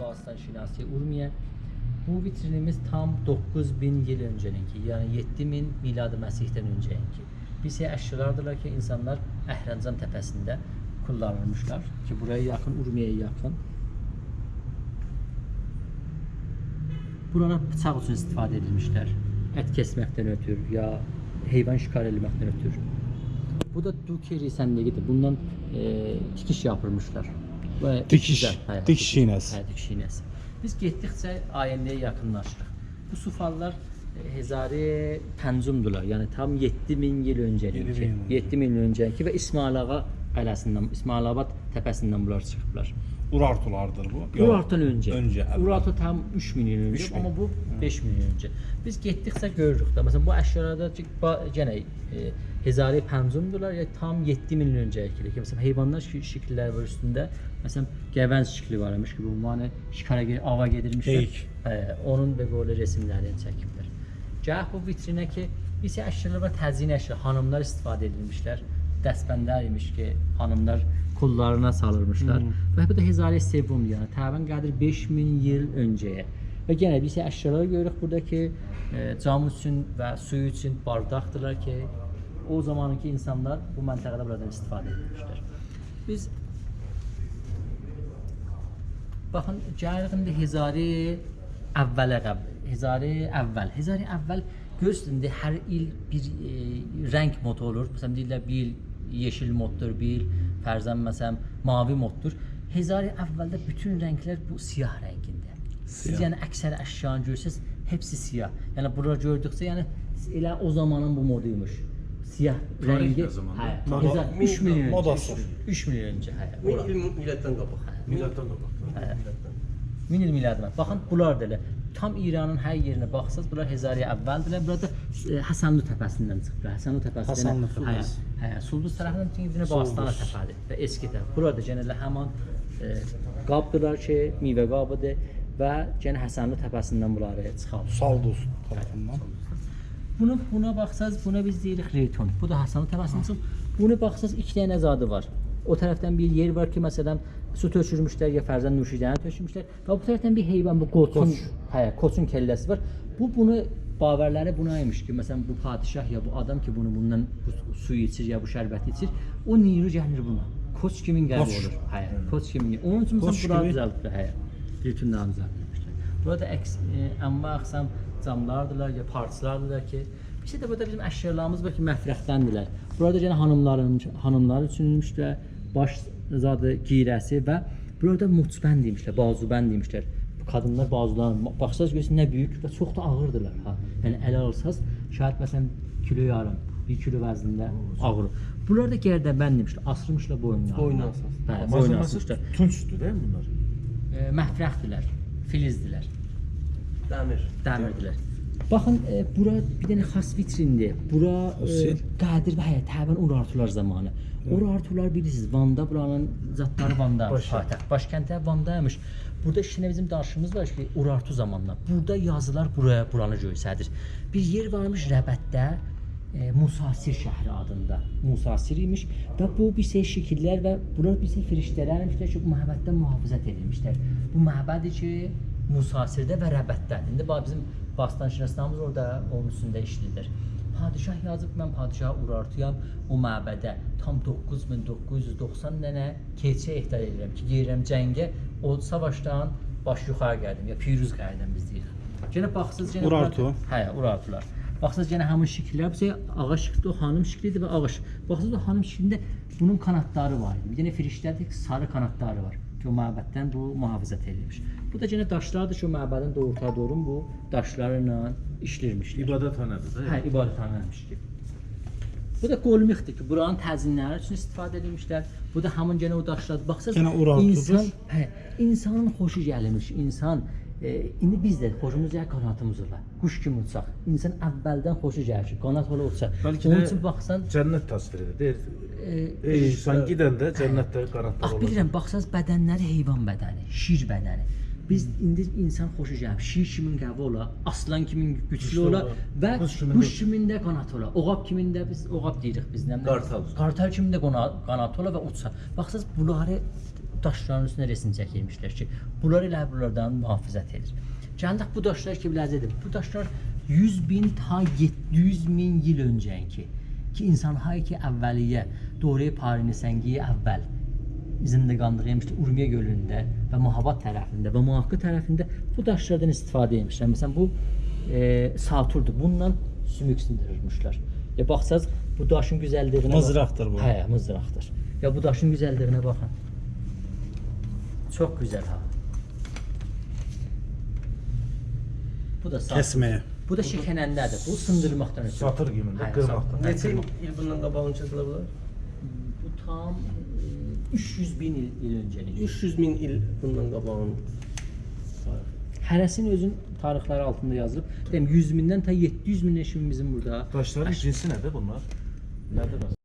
Bağıstan Şinasi Urmiye. Bu vitrinimiz tam 9000 yıl önceninki, yani 7000 miladi Məsihdən öncəki. Bir şey əşyalardılar ki, insanlar Əhrəmcan təpəsində kullanılmışlar ki, buraya yakın, Urmiye'ye yakın. Buralar bıçaq üçün istifadə edilmişlər. Ət kəsməkdən ötür ya heyvan şikar etməkdən ötür. Bu da Dukeri səndiqidir. Bundan e, tikiş yapılmışlar. Və Dikiş, güzel, hə, dikiş iynəsi. Hə, dikiş iynəsi. Biz getdikcə ayəndəyə yaxınlaşırıq. Bu sufallar e, Hezari Pəncumdular. Yəni tam 7000 il öncəki. 7000 yıl öncə. 7000 il öncəki və İsmail Ağa qaləsindən, İsmailabad təpəsindən bunlar çıxıblar. Urartulardır bu. Urartudan öncə. Öncə. Urartu tam 3000 il öncə, 3000. amma bu 5000 il öncə. Biz getdikcə görürük də. Məsələn bu əşyalarda yenə e, Hezari Pəncumdular ya tam 7000 il öncəkidir ki, məsələn heyvanlar şəkilləri var üstündə. Məsələn gəvəz şəkli var imiş ki, bu yəni şikara ge- ava gedirmişlər. Hə, onun və belə resimlərini çəkiblər. Gah bu vitrinə ki, şey əşyalar var, təzyin əşya, hanımlar istifadə edilmişlər. Dəstbəndlər imiş ki, hanımlar kullarına salırmışlar. Və bu da Hezari Sebum yəni təqribən qədir 5000 il öncəyə. Və yenə şey əşyalar görürük burada ki, e, cam üçün və su üçün bardaqdılar ki, o zamanki insanlar bu məntəqədə buradan istifadə etmişlər. Biz Baxın, gəlirik indi Hezari əvvələ qəbl. Hezari əvvəl. Hezari əvvəl görürsünüz indi hər il bir e, rəng mod olur. Məsələn deyirlər bir il yeşil moddur, bir il fərzən məsələn mavi moddur. Hezari əvvəldə bütün rənglər bu siyah rəngində. Siz Siyah. yəni əksər əşyanı görürsüz, hepsi siyah. Yəni bura gördükcə yəni elə o zamanın bu moduymuş. Siyah Tarih rəngi. Hə, Moda- Hezar 3 milyon modası. 3 milyon öncə, hə. Min il millətdən qabaq. Millattan qabaq. Millətdən. Min il miladına. Baxın bunlar da elə. Tam İranın hər yerinə baxsaz bunlar Hezariyə əvvəldirlər. Burada e, Həsənli təpəsindən çıxıblar. Həsənli təpəsi. Həsənli təpəsi. Hə, Sulduz tərəfindən çünki bir Bağistana təpədir və eski tərəf. Burada yenə elə həmin e, qabdılar ki, meyvə qabıdır və yenə Həsənli təpəsindən bunları çıxarır. Saldus tarafından. Bunu buna baxsaz, buna biz deyirik reyton. Bu da Həsənli təpəsindən çıxıb. Bunu baxsaz iki dənə zadı var. O tərəfdən bir yer var ki, məsələn, su tökülmüşlər ya fərzən nuşidəni tökülmüşlər və bu tərəfdən bir heyvan bu qoçun, hə, qoçun kəlləsi var. Bu bunu bavərləri buna imiş ki, məsələn bu padişah ya bu adam ki bunu bundan bu suyu içir ya bu şərbəti içir, o niru gəlir buna. Koç kimin qəbul Koç. olur? Hə, koç kimin. Onun üçün Koç məsələn bura düzəldiblər, hə. Bütün düzəldiblər. Burada əks e, ənva əqsam camlardılar ya parçalardılar ki, bir şey də burada bizim əşyalarımız var ki, məfrəxdəndirlər. Burada yenə hanımların hanımlar üçünmüşlər, baş zadı girəsi və burada muçbənd demişlər, bazubənd demişlər. Qadınlar bazularını baxsaz görürsünüz nə böyük və çox da ağırdılar ha. Yəni ələ alsaz şayad məsələn kilo yarım, 1 kilo vəznində ağır. Bunlar da gərdəbənd demişlər, asırmışlar boynuna. Boynuna asas. Hə, boynuna Masası asmışlar. tunçdur değil mi bunlar? E, məfrəxdilər, filizdirlər. Dəmir. Dəmirdilər. Baxın, e, bura bir dənə xas vitrindir. Bura e. Qədir və hə, təbən Urartular zamanı. Urartular bilirsiniz, Van'da buranın zatları Van'da, paytaxt. Başkəntdə Van'daymış. Burada işinə bizim danışığımız var ki, Urartu zamanında. Burada yazılar buraya, buranı göstərir. Bir yer varmış Rəbətdə, e, Musasir şəhri adında. Musasir imiş və bu bir şey şəkillər və bunlar bir şey firiştələr imişlər ki, bu məbəddə mühafizət edilmişlər. Bu məbədi ki, Musasirdə və Rəbətdədir. İndi bax bizim Bastanşinasnamız orada onun üstündə işlidir. Padişah yazıb mən padişah Urartuyam o məbədə tam 9990 dənə keçə ehtiyat edirəm ki, gəlirəm cəngə o savaşdan baş yuxarı gəldim ya piruz gəldim biz deyirik. Yenə baxsız yenə Urartu. Hə, Urartular. Baxsınız yenə həmin şəkillər, bu şey ağac şəkli, o xanım şəklidir və ağac. Baxsınız o xanım şəklində bunun kanatları var idi. Bir dənə firiştədir, sarı kanatları var. Ki o məbəddən bu mühafizət edilmiş. Bu da yenə daşlardır ki, o məbədin doğurta doğru bu daşlarla işlirmişlər. İbadəthanədir də. Hə, ibadəthanəmiş ki. Bu da qolmixdir ki, buranın təzinləri üçün istifadə edilmişlər. Bu da həmin gənə o daşlar. Baxsınız, Gənə Urartudur. insan, hə, insanın xoşu gəlmiş. İnsan e, indi biz də xoşumuz gəlir qanatımız ola. Quş kimi uçaq. İnsan əvvəldən xoşu gəlir ki, qanat ola uçaq. Bəlkə Onun üçün baxsan, Cənnət təsvir edir. e, Ey insan gedəndə cənnətdə qanatlar Bax olur. bilirəm, baxsanız bədənləri heyvan bədəni, şir bədəni. Biz indi insan xoşu gəlir. Şir kimin qəvi ola, aslan kimin güclü ola və quş kimin də- qanat ola. Oğab kimin də biz oğab deyirik biz nə. Qartal. Qartal kimin də qana- qanat ola və uçsa. Baxsınız bunları daşların üstünə resim çəkilmişlər ki, bunlar elə buralardan mühafizət edir. Gəldik bu daşlar ki, biləcədir. Bu daşlar 100 bin ta 700 min yıl öncənki ki insan hay ki əvvəliyyə Dore Parini səngiyi əvvəl zindəqanlığı yemişdi Urmiya gölündə və Mahabat tərəfində və Muhaqqı tərəfində bu daşlardan istifadə etmişlər. Məsələn bu e, Saturdur. Bundan sümük sindirirmişlər. Ya baxsaz bu daşın gözəlliyinə Mızraqdır bu. Hə, mızraqdır. Ya bu daşın gözəlliyinə baxın. Çox gözəl ha. Bu da. Kəsməyə. Bu da şəkənəndədir. Bu sındırmaqdan ötürü. Satır kimində, Hə, qırmaqdan. Neçə il bundan qabağını çəkilər bunlar? Bu tam e, 300 bin il, il öncəlik. 300 min il bundan qabağın. Hərəsinin özün tarixləri altında yazılıb. Deyim 100 mindən ta 700 minə kimi bizim burada. Daşların cinsi nədir bunlar? Nədir?